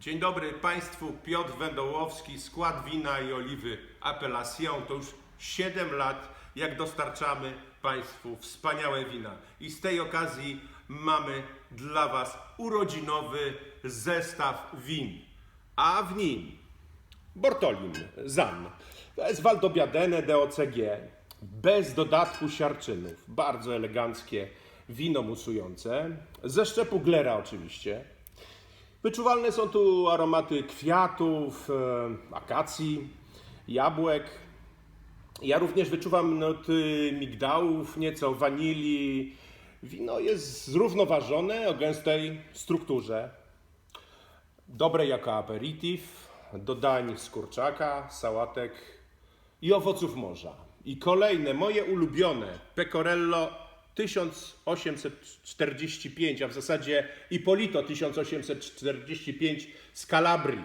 Dzień dobry Państwu, Piotr Wędołowski, skład wina i oliwy Appellation. To już 7 lat, jak dostarczamy Państwu wspaniałe wina. I z tej okazji mamy dla Was urodzinowy zestaw win. A w nim Bortolin, Zan. To jest Waldobbiadene DOCG, bez dodatku siarczynów. Bardzo eleganckie wino musujące, ze szczepu glera oczywiście. Wyczuwalne są tu aromaty kwiatów, e, akacji, jabłek. Ja również wyczuwam nuty migdałów, nieco wanilii. Wino jest zrównoważone o gęstej strukturze. Dobre jako aperitif, do dań z kurczaka, sałatek i owoców morza. I kolejne, moje ulubione, Pecorello 1845, a w zasadzie Ippolito 1845 z Kalabrii.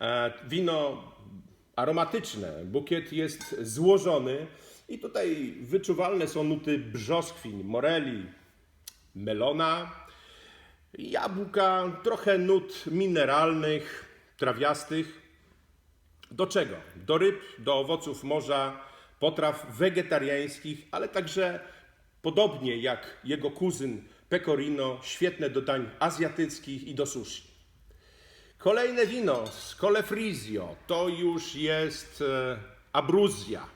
E, Wino aromatyczne, bukiet jest złożony i tutaj wyczuwalne są nuty brzoskwin, moreli, melona, jabłka, trochę nut mineralnych, trawiastych. Do czego? Do ryb, do owoców morza, potraw wegetariańskich, ale także podobnie jak jego kuzyn pecorino, świetne do dań azjatyckich i do sushi. Kolejne wino z Colefrizio to już jest e, Abruzja.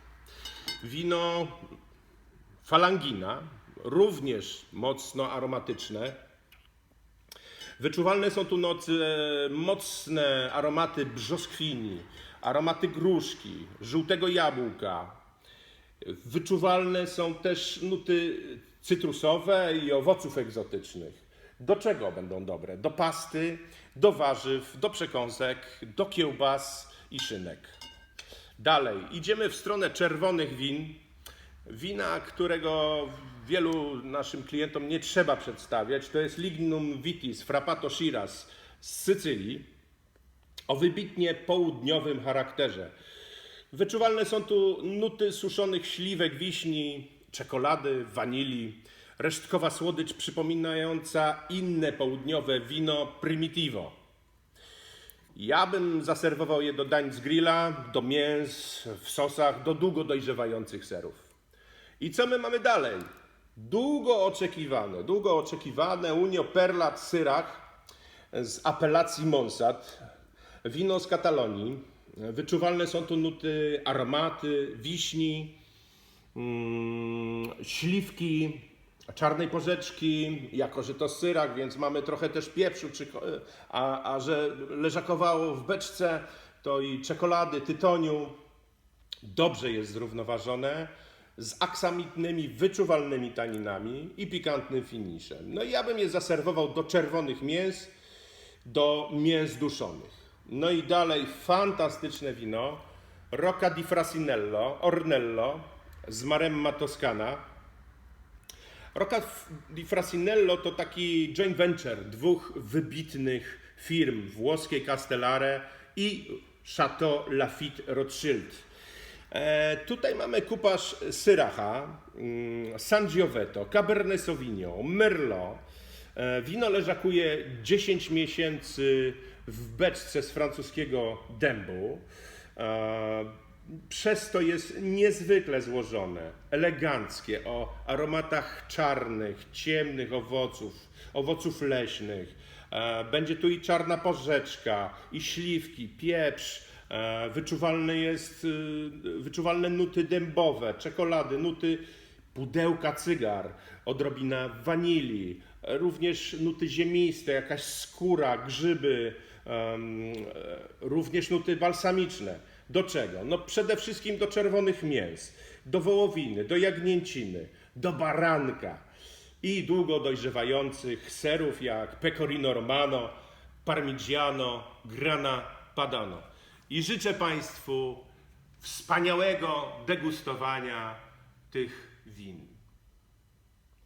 Wino Falangina, również mocno aromatyczne. Wyczuwalne są tu nocy, e, mocne aromaty brzoskwini, aromaty gruszki, żółtego jabłka. Wyczuwalne są też nuty cytrusowe i owoców egzotycznych. Do czego będą dobre? Do pasty, do warzyw, do przekąsek, do kiełbas i szynek. Dalej, idziemy w stronę czerwonych win. Wina, którego wielu naszym klientom nie trzeba przedstawiać, to jest Lignum Vitis Frappato Shiraz z Sycylii o wybitnie południowym charakterze. Wyczuwalne są tu nuty suszonych śliwek, wiśni, czekolady, wanilii, resztkowa słodycz przypominająca inne południowe wino Primitivo. Ja bym zaserwował je do dań z grilla, do mięs, w sosach, do długo dojrzewających serów. I co my mamy dalej? Długo oczekiwane, długo oczekiwane Unio Perlat Syrah z apelacji Monsat, wino z Katalonii. Wyczuwalne są tu nuty aromaty, wiśni, mm, śliwki, czarnej porzeczki, jako że to syrak, więc mamy trochę też pieprzu, a, a że leżakowało w beczce, to i czekolady, tytoniu. Dobrze jest zrównoważone, z aksamitnymi, wyczuwalnymi taninami i pikantnym finiszem. No i ja bym je zaserwował do czerwonych mięs, do mięs duszonych. No i dalej fantastyczne wino, Rocca di Frasinello, Ornello z Maremma Toscana. Rocca di Frasinello to taki joint venture dwóch wybitnych firm, włoskiej Castellare i Chateau Lafite Rothschild. E, tutaj mamy kupaż Syracha, mm, Sangiovese, Cabernet Sauvignon, Merlot. E, wino leżakuje 10 miesięcy w beczce z francuskiego dębu. E, Przez to jest niezwykle złożone, eleganckie, o aromatach czarnych, ciemnych owoców, owoców leśnych. E, Będzie tu i czarna porzeczka, i śliwki, pieprz. Wyczuwalne jest, wyczuwalne nuty dębowe, czekolady, nuty pudełka cygar, odrobina wanilii, również nuty ziemiste, jakaś skóra, grzyby, e, również nuty balsamiczne. Do czego? No przede wszystkim do czerwonych mięs, do wołowiny, do jagnięciny, do baranka i długo dojrzewających serów jak pecorino romano, parmigiano, grana padano. I życzę Państwu wspaniałego degustowania tych win.